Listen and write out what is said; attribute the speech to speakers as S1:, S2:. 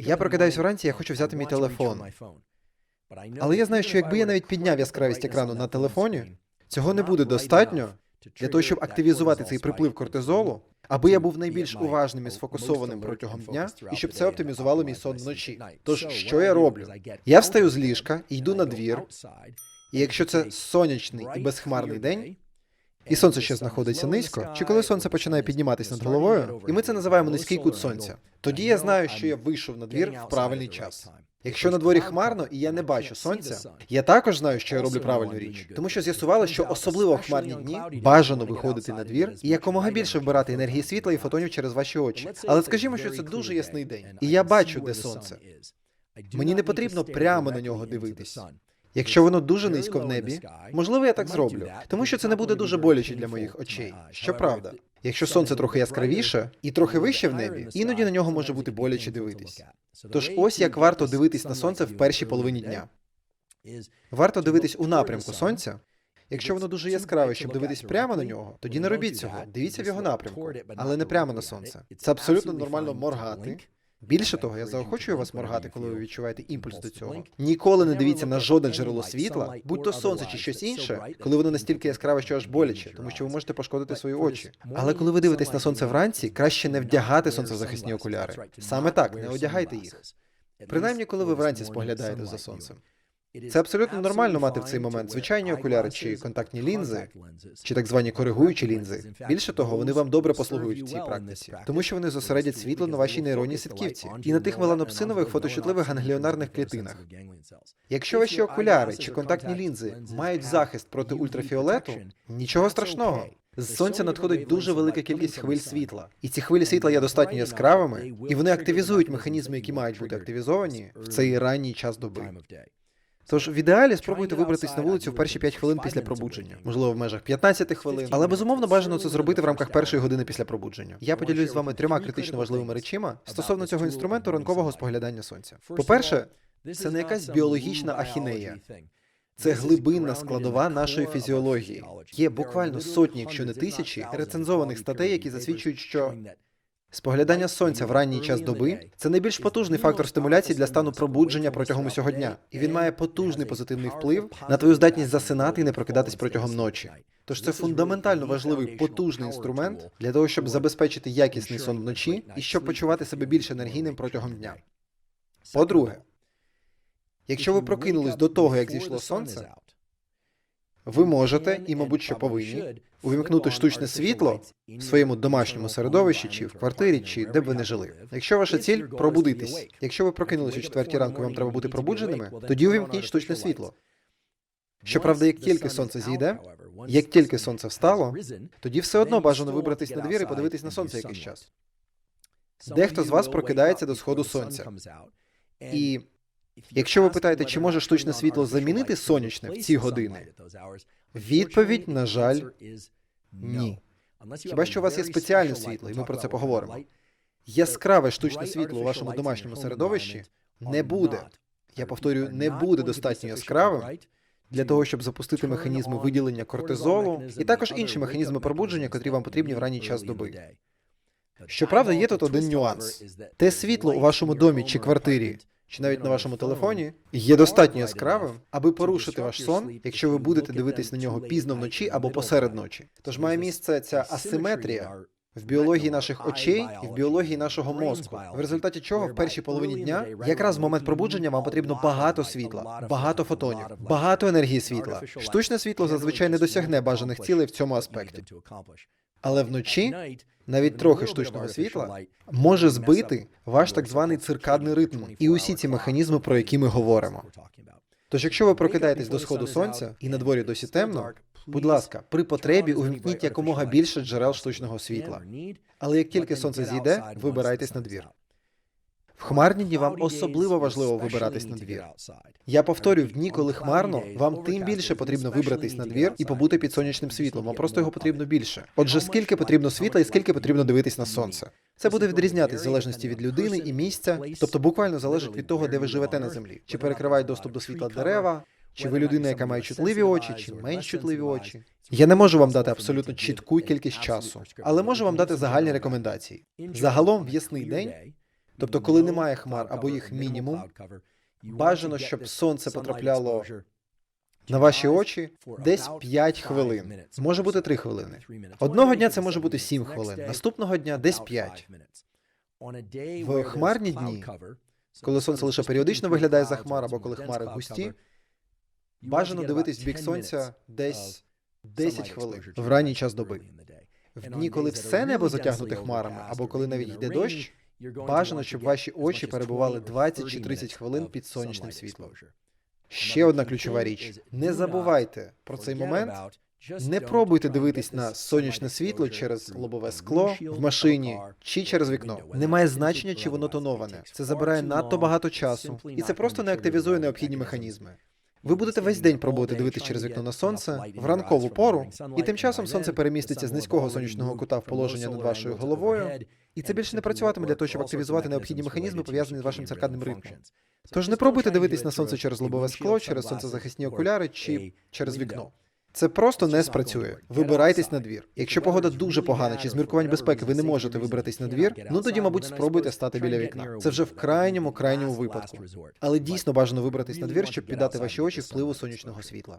S1: Я прокидаюсь вранці, я хочу взяти мій телефон. Але я знаю, що якби я навіть підняв яскравість екрану на телефоні, цього не буде достатньо для того, щоб активізувати цей приплив кортизолу, аби я був найбільш уважним і сфокусованим протягом дня, і щоб це оптимізувало мій сон вночі. Тож, що я роблю? Я встаю з ліжка, йду на двір, і якщо це сонячний і безхмарний день, і сонце ще знаходиться низько, чи коли сонце починає підніматися над головою, і ми це називаємо низький кут сонця, тоді я знаю, що я вийшов на двір в правильний час. Якщо на дворі хмарно і я не бачу сонця, я також знаю, що я роблю правильну річ, тому що з'ясували, що особливо в хмарні дні бажано виходити на двір і якомога більше вбирати енергії світла і фотонів через ваші очі. Але скажімо, що це дуже ясний день, і я бачу, де сонце. Мені не потрібно прямо на нього дивитись. Якщо воно дуже низько в небі, можливо, я так зроблю, тому що це не буде дуже боляче для моїх очей. Щоправда, якщо сонце трохи яскравіше і трохи вище в небі, іноді на нього може бути боляче дивитись. Тож ось як варто дивитись на сонце в першій половині дня. Варто дивитись у напрямку сонця. Якщо воно дуже яскраве, щоб дивитись прямо на нього, тоді не робіть цього. Дивіться в його напрямку, але не прямо на сонце. Це абсолютно нормально моргати. Більше того, я заохочую вас моргати, коли ви відчуваєте імпульс до цього. Ніколи не дивіться на жодне джерело світла, будь то сонце чи щось інше, коли воно настільки яскраве, що аж боляче, тому що ви можете пошкодити свої очі. Але коли ви дивитесь на сонце вранці, краще не вдягати сонцезахисні окуляри. Саме так, не одягайте їх. Принаймні, коли ви вранці споглядаєте за сонцем. Це абсолютно нормально мати в цей момент звичайні окуляри чи контактні лінзи, чи так звані коригуючі лінзи. Більше того, вони вам добре послугують в цій практиці, тому що вони зосередять світло на вашій нейронній сітківці і на тих меланопсинових фоточутливих гангліонарних клітинах. Якщо ваші окуляри чи контактні лінзи мають захист проти ультрафіолету, нічого страшного. З сонця надходить дуже велика кількість хвиль світла, і ці хвилі світла є достатньо яскравими, і вони активізують механізми, які мають бути активізовані в цей ранній час доби. Тож в ідеалі спробуйте вибратись на вулицю в перші 5 хвилин після пробудження, можливо, в межах 15 хвилин, але безумовно бажано це зробити в рамках першої години після пробудження. Я поділюсь з вами трьома критично важливими речима стосовно цього інструменту ранкового споглядання сонця. По-перше, це не якась біологічна ахінея. Це глибинна складова нашої фізіології. Є буквально сотні, якщо не тисячі, рецензованих статей, які засвідчують, що Споглядання сонця в ранній час доби це найбільш потужний фактор стимуляції для стану пробудження протягом усього дня, і він має потужний позитивний вплив на твою здатність засинати і не прокидатись протягом ночі. Тож це фундаментально важливий потужний інструмент для того, щоб забезпечити якісний сон вночі і щоб почувати себе більш енергійним протягом дня. По-друге, якщо ви прокинулись до того, як зійшло сонце, ви можете і, мабуть, що повинні увімкнути штучне світло в своєму домашньому середовищі, чи в квартирі, чи де б ви не жили. Якщо ваша ціль пробудитись, якщо ви прокинулись о четвертій ранку, вам треба бути пробудженими, тоді увімкніть штучне світло. Щоправда, як тільки сонце зійде, як тільки сонце встало, тоді все одно бажано вибратись на двір і подивитись на сонце якийсь час. Дехто з вас прокидається до сходу сонця. І якщо ви питаєте, чи може штучне світло замінити сонячне в ці години, відповідь, на жаль, ні. Хіба що у вас є спеціальне світло, і ми про це поговоримо. Яскраве штучне світло у вашому домашньому середовищі не буде. Я повторюю, не буде достатньо яскравим для того, щоб запустити механізми виділення кортизолу і також інші механізми пробудження, котрі вам потрібні в ранній час доби. Щоправда, є тут один нюанс: те світло у вашому домі чи квартирі, чи навіть на вашому телефоні є достатньо яскравим, аби порушити ваш сон, якщо ви будете дивитись на нього пізно вночі або посеред ночі. Тож має місце ця асиметрія в біології наших очей і в біології нашого мозку, в результаті чого в першій половині дня, якраз в момент пробудження, вам потрібно багато світла, багато фотонів, багато енергії світла. Штучне світло зазвичай не досягне бажаних цілей в цьому аспекті. Але вночі навіть трохи штучного світла може збити ваш так званий циркадний ритм і усі ці механізми, про які ми говоримо. Тож, якщо ви прокидаєтесь до сходу сонця і на дворі досі темно, будь ласка, при потребі увімкніть якомога більше джерел штучного світла. Але як тільки сонце зійде, вибирайтесь на двір. В хмарні дні вам особливо важливо вибиратись на двір. Я повторюю, в дні, коли хмарно, вам тим більше потрібно вибратись на двір і побути під сонячним світлом. Вам просто його потрібно більше. Отже, скільки потрібно світла і скільки потрібно дивитись на сонце. Це буде відрізнятись в залежності від людини і місця, тобто буквально залежить від того, де ви живете на землі, чи перекривають доступ до світла дерева. Чи ви людина, яка має чутливі очі, чи менш чутливі очі? Я не можу вам дати абсолютно чітку кількість часу, але можу вам дати загальні рекомендації. Загалом в ясний день Тобто, коли немає хмар або їх мінімум, бажано, щоб сонце потрапляло на ваші очі десь 5 хвилин. Може бути 3 хвилини. Одного дня це може бути 7 хвилин, наступного дня десь 5.
S2: В хмарні дні,
S1: Коли сонце лише періодично виглядає за хмар або коли хмари густі, бажано дивитись бік сонця десь 10 хвилин в ранній час доби. В дні, коли все небо затягнуте хмарами, або коли навіть йде дощ, бажано, щоб ваші очі перебували 20 чи 30 хвилин під сонячним світлом. Ще одна ключова річ: не забувайте про цей момент. Не пробуйте дивитись на сонячне світло через лобове скло в машині чи через вікно. Немає значення, чи воно тоноване. Це забирає надто багато часу, і це просто не активізує необхідні механізми. Ви будете весь день пробувати дивитись через вікно на сонце в ранкову пору, і тим часом сонце переміститься з низького сонячного кута в положення над вашою головою, і це більше не працюватиме для того, щоб активізувати необхідні механізми, пов'язані з вашим циркадним ритмом. Тож не пробуйте дивитись на сонце через лобове скло, через сонцезахисні окуляри чи через вікно. Це просто не спрацює. Вибирайтесь на двір. Якщо погода дуже погана чи з міркувань безпеки ви не можете вибратись на двір, ну тоді, мабуть, спробуйте стати біля вікна. Це вже в крайньому крайньому випадку. Але дійсно бажано вибратись на двір, щоб піддати ваші очі впливу сонячного світла.